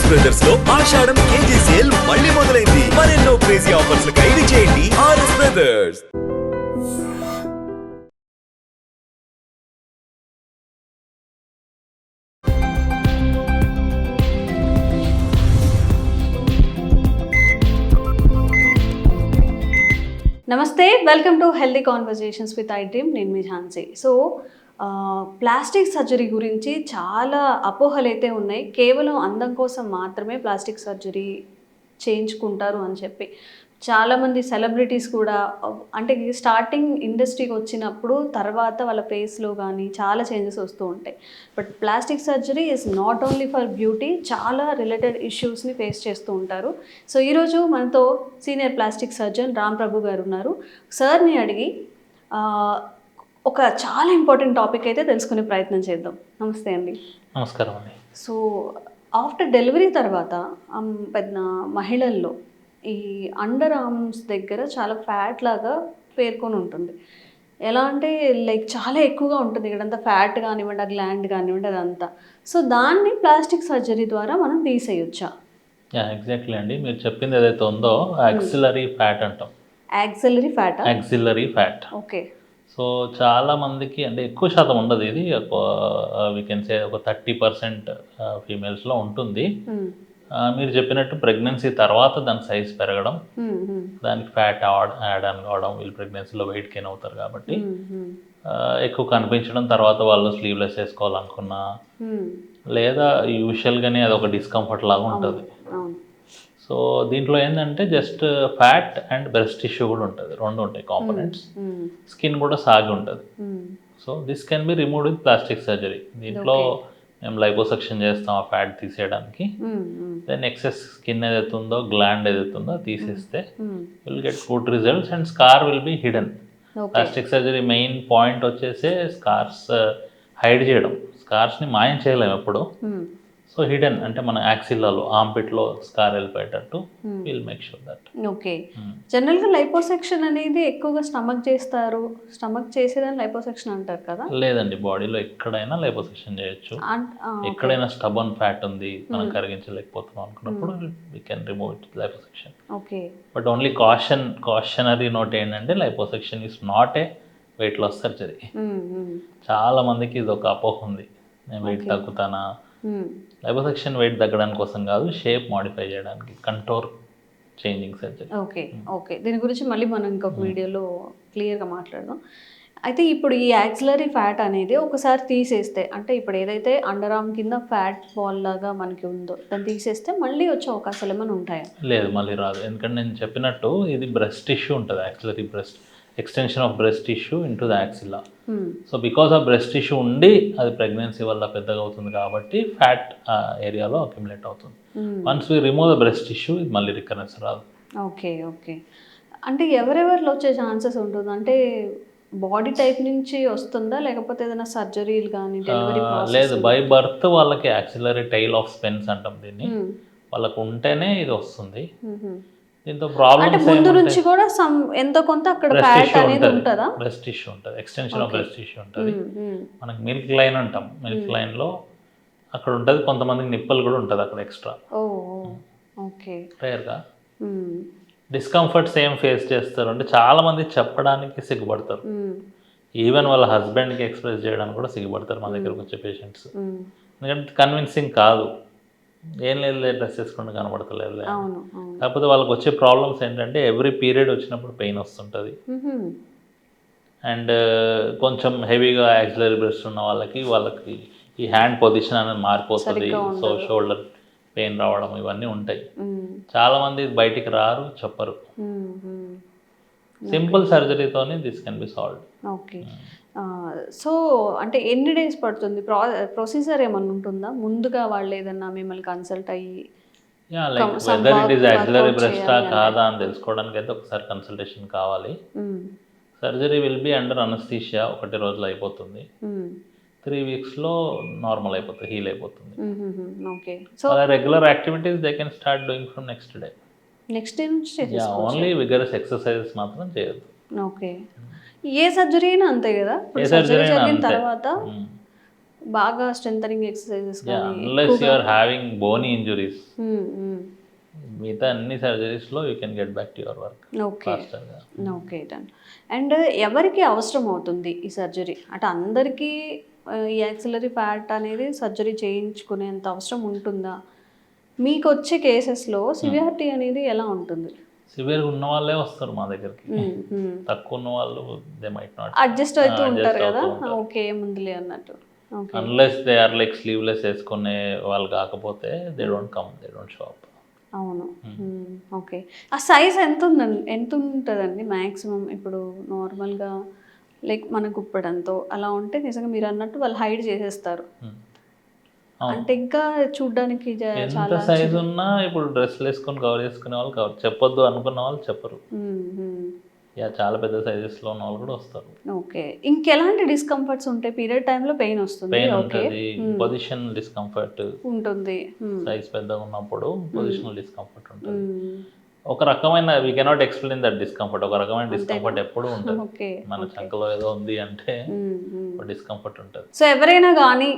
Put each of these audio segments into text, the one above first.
RS బ్రదర్స్లో Ashadham KG sale మళ్ళీ మొదలైంది. మరెన్నో క్రేజీ ఆఫర్స్ ఖైదీ చేయండి ఆర్ఎస్ బ్రదర్స్ నమస్తే welcome to healthy conversations with I dream నేను మీ ఝాన్సీ. సో ప్లాస్టిక్ సర్జరీ గురించి చాలా అపోహలు అయితే ఉన్నాయి. కేవలం అందం కోసం మాత్రమే ప్లాస్టిక్ సర్జరీ చేయించుకుంటారు అని చెప్పి. చాలామంది సెలబ్రిటీస్ కూడా అంటే స్టార్టింగ్ ఇండస్ట్రీకి వచ్చినప్పుడు తర్వాత వాళ్ళ ఫేస్లో కానీ చాలా చేంజెస్ వస్తూ ఉంటాయి. But plastic surgery is not only for beauty చాలా రిలేటెడ్ ఇష్యూస్ని ఫేస్ చేస్తూ ఉంటారు. సో ఈరోజు మనతో senior plastic surgeon Ram Prabhu garu ఉన్నారు. సార్ని అడిగి ఒక చాలా ఇంపార్టెంట్ టాపిక్ అయితే తెలుసుకునే ప్రయత్నం చేద్దాం. నమస్తే అండి. నమస్కారం అండి. సో ఆఫ్టర్ డెలివరీ తర్వాత పెద్ద మహిళల్లో ఈ అండర్ ఆర్మ్స్ దగ్గర చాలా ఫ్యాట్ లాగా పేర్కొని ఉంటుంది. ఎలా అంటే లైక్ చాలా ఎక్కువగా ఉంటుంది. ఇక్కడంతా ఫ్యాట్ కానివ్వండి ఆ గ్లాండ్ కానివ్వండి అదంతా. సో దాన్ని ప్లాస్టిక్ సర్జరీ ద్వారా మనం తీసేయొచ్చా? ఎగ్జాక్ట్లీ అండి. మీరు చెప్పింది ఏదైతే ఉందో యాక్సిలరీ ఫ్యాట్ అంటాం. యాక్సలరీ ఫ్యాటా యాక్సిలరీ ఫ్యాట్ ఓకే సో చాలా మందికి అంటే ఎక్కువ శాతం ఉండదు ఇది. వీ కెన్ సే ఒక థర్టీ పర్సెంట్ ఫీమేల్స్లో ఉంటుంది. ఆ, మీరు చెప్పినట్టు ప్రెగ్నెన్సీ తర్వాత దాని సైజ్ పెరగడం. దానికి ఫ్యాట్ యాడ్ యాడ్ అని కావడం వీళ్ళు ప్రెగ్నెన్సీలో వెయిట్ గెయిన్ అవుతారు కాబట్టి. ఎక్కువ కనిపించడం తర్వాత వాళ్ళు స్లీవ్లెస్ వేసుకోవాలనుకున్నా లేదా యూజువల్గానే అది ఒక డిస్కంఫర్ట్ లాగా ఉంటుంది. సో దీంట్లో ఏంటంటే just fat and breast tissue కూడా ఉంటుంది రెండు ఉంటాయి కాంపోనెంట్స్. స్కిన్ కూడా సాగి ఉంటుంది. So this can be removed with plastic surgery దీంట్లో మేము లైపోసెక్షన్ చేస్తాం ఆ ఫ్యాట్ తీసేయడానికి. దెన్ ఎక్సెస్ స్కిన్ ఏదైతే ఉందో గ్లాండ్ ఏదైతే ఉందో తీసేస్తే. Will get good results and scar will be hidden plastic surgery main point వచ్చేసి స్కార్స్ హైడ్ చేయడం స్కార్స్ని మాయం చేయలేము ఎప్పుడు. సో హిడెన్ అంటే మన యాక్సిల్లలో ఆంపిట్లో scar వెళ్ళిపోయేటట్టు will make sure that okay జనరల్గా లైపోసెక్షన్ అనేది ఎక్కువగా స్టమక్ చేస్తారు. స్టమక్ చేసేదాన్ని లైపోసెక్షన్ అంటారు కదా? లేదండి బాడీలో ఎక్కడైనా లైపోసెక్షన్ చేయొచ్చు. ఎక్కడైనా స్టబన్ ఫ్యాట్ ఉంది మనం కరిగించలేకపోతున్నాం అనుకున్నప్పుడు we can remove it liposuction okay but only caution cautionary note ఏంటంటే liposuction is not a weight loss surgery. చాలా మందికి ఇది ఒక అపోహ ఉంది. నేను వెయిట్ తగ్గుతానా. లైపోసెక్షన్ వెయిట్ తగ్గడానికి కోసం కాదు షేప్ మాడిఫై చేయడానికి contour changing surgery okay okay దీని గురించి మళ్ళీ మనం ఇంకొక వీడియోలో క్లియర్గా మాట్లాడదాం. అయితే ఇప్పుడు ఈ యాక్సిలరీ ఫ్యాట్ అనేది ఒకసారి తీసేస్తే అంటే ఇప్పుడు ఏదైతే అండర్ ఆర్మ్ కింద ఫ్యాట్ బాల్ లాగా మనకి ఉందో దాన్ని తీసేస్తే మళ్ళీ వచ్చే అవకాశాలు ఏమైనా ఉంటాయా? లేదు మళ్ళీ రాదు. ఎందుకంటే నేను చెప్పినట్టు ఇది బ్రెస్ట్ ఇష్యూ ఉంటుంది actually breast extension of breast tissue into the axilla. So because of breast tissue ఉండి అది ప్రెగ్నెన్సీ వల్ల పెద్దగా అవుతుంది కాబట్టి ఫ్యాట్ ఏరియాలో అక్యుములేట్ అవుతుంది. Once we remove the breast tissue ఇది మళ్ళీ రికరెన్స్ రాదు. ఓకే ఓకే అంటే ఎవరెవరిలో వచ్చే ఛాన్సెస్ ఉంటుంది? అంటే బాడీ టైప్ నుంచి వస్తుందా? లేకపోతే ఏదైనా సర్జరీలు కానీ లేదు. బై బర్త్ వాళ్ళకి యాక్సిలరీ టైల్ ఆఫ్ స్పెన్స్ అంటాం దీన్ని. వాళ్ళకు ఉంటేనే ఇది వస్తుంది. దీంతో అంటే ప్రాబ్లమ్స్ ముందు నుంచి కూడా సమ్ ఎంతో కొంత అక్కడ ఫ్యాట్ అనేది ఉంటుంది. బ్రెస్ట్ ఇష్యూ ఉంటుంది. ఎక్స్టెన్షన్ ఆఫ్ బ్రెస్ట్ ఇష్యూ ఉంటుంది. మనకి మిల్క్ లైన్ అంటాం. మిల్క్ లైన్లో అక్కడ ఉంటుంది కొంతమందికి నిప్పలు కూడా ఉంటుంది అక్కడ ఎక్స్ట్రా ఓకే రేర్గా డిస్కంఫర్ట్స్ ఏం ఫేస్ చేస్తారు. అంటే చాలా మంది చెప్పడానికి సిగ్గుపడతారు. ఈవెన్ వాళ్ళ హస్బెండ్కి ఎక్స్ప్రెస్ చేయడానికి కూడా సిగ్గుపడతారు మా దగ్గరకు వచ్చే పేషెంట్స్. ఎందుకంటే కన్విన్సింగ్ కాదు. ఏం లేదు డ్రెస్ వేసుకుంటూ కనబడతలేదు కాకపోతే వాళ్ళకి వచ్చే ప్రాబ్లమ్స్ ఏంటంటే ఎవ్రీ పీరియడ్ వచ్చినప్పుడు పెయిన్ వస్తుంటుంది. అండ్ కొంచెం హెవీగా యాక్సిలరీ బ్రెస్ట్ ఉన్న వాళ్ళకి వాళ్ళకి ఈ హ్యాండ్ పొజిషన్ అనేది మారిపోతుంది సో. షోల్డర్ పెయిన్ రావడం ఇవన్నీ ఉంటాయి. చాలా మంది బయటికి రారు చెప్పరు. Simple సర్జరీతోనే this can be solve okay. So అంటే ఎన్ని డేస్ పడుతుంది? ప్రో ప్రొసీజర్ ఏమన్నా ఉంటుందా? ముందుగా వాళ్ళు ఏదన్నా మిమ్మల్ని కన్సల్ట్ అయ్యి వెదర్ ఇట్ ఈస్ యాక్సిలరీ బ్రెస్టా. కాదా అని తెలుసుకోవడానికి అయితే ఒకసారి కన్సల్టేషన్ కావాలి. Surgery will be under anaesthesia ఒకటి రోజులు అయిపోతుంది. త్రీ వీక్స్లో నార్మల్ అయిపోతుంది హీల్ అయిపోతుంది. Okay. So regular activities they can start doing from next day next day నుంచి ఓన్లీ విగరస్ ఎక్సర్సైజెస్ మాత్రం చేయొద్దు. ఓకే. ఏ సర్జరీ అయినా అంతే కదా? ఏ సర్జరీ అయినా జరిగిన అంతే. తర్వాత. బాగా strengthening exercises unless you are having bony injuries. మిగతా అన్ని సర్జరీస్లో you can get back to your work okay okay done and ఎవరికి అవసరం అవుతుంది ఈ సర్జరీ అంటే అందరికీ ఈ యాక్సిలరీ ఫ్యాట్ అనేది సర్జరీ చేయించుకునేంత అవసరం ఉంటుందా? మీకు వచ్చే కేసెస్లో సివియారిటీ అనేది ఎలా ఉంటుంది? సివియర్గా ఉన్న వాళ్ళే వస్తారు మా దగ్గరికి. తక్కువ ఉన్న వాళ్ళు దే మైట్ నాట్ అడ్జస్ట్ అవుతూ ఉంటారు కదా. ఓకే ఏముందిలే అన్నట్టు. Unless they are like sleeveless వేసుకునే వాళ్ళు కాకపోతే they don't come they don't show up అవును. ఓకే. ఆ సైజ్ ఎంత ఉందండి ఎంత ఉంటుందండి మ్యాక్సిమం ఇప్పుడు నార్మల్గా లైక్ మన గుప్పడంతో అలా ఉంటే నిజంగా మీరు అన్నట్టు వాళ్ళు హైడ్ చేసేస్తారు. అంటే ఇంకా చూడ్డానికి ఎంత చాలా సైజ్ ఉన్నా ఇప్పుడు డ్రెస్లు వేసుకొని కవర్ చేసుకునే వాళ్ళు కవర్ చెప్పొద్దు అనుకున్న వాళ్ళు చెప్పరు. యా చాలా పెద్ద సైజెస్లో ఉన్న వాళ్ళు కూడా వస్తారు. ఓకే. ఇంకెలాంటి డిస్కంఫర్ట్స్ ఉంటాయి? పీరియడ్ టైంలో పెయిన్ వస్తుంది. పెయిన్ ఉంటుంది. పొజిషన్ డిస్కంఫర్ట్ ఉంటుంది. సైజ్ పెద్దగా ఉన్నప్పుడు పొజిషనల్ డిస్కంఫర్ట్ ఉంటుంది. ఒక రకమైన we cannot explain that discomfort ఒక రకమైన డిస్కంఫర్ట్ ఎప్పుడు ఉంటుంది. మన చంకలో ఏదో ఉంది అంటే. డిస్కంఫర్ట్ ఉంటుంది. సో ఎవరైనా కానీ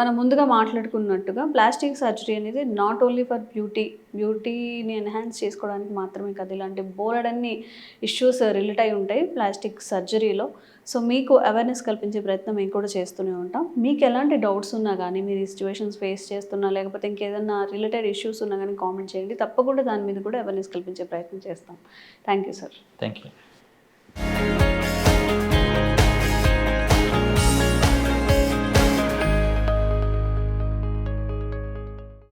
మనం ముందుగా మాట్లాడుకున్నట్టుగా ప్లాస్టిక్ సర్జరీ అనేది నాట్ ఓన్లీ ఫర్ బ్యూటీ బ్యూటీని ఎన్హాన్స్ చేసుకోవడానికి మాత్రమే కాదు ఇలాంటి బోలెడన్ని ఇష్యూస్ రిలేట్ అయి ఉంటాయి ప్లాస్టిక్ సర్జరీలో. సో మీకు అవేర్నెస్ కల్పించే ప్రయత్నం మేము కూడా చేస్తూనే ఉంటాం. మీకు ఎలాంటి డౌట్స్ ఉన్నా కానీ మీరు ఈ సిచ్యువేషన్స్ ఫేస్ చేస్తున్నా లేకపోతే ఇంకేదన్నా రిలేటెడ్ ఇష్యూస్ ఉన్నా కానీ కామెంట్ చేయండి. తప్పకుండా దాని మీద కూడా అవేర్నెస్ కల్పించే ప్రయత్నం చేస్తాం. Thank you sir thank you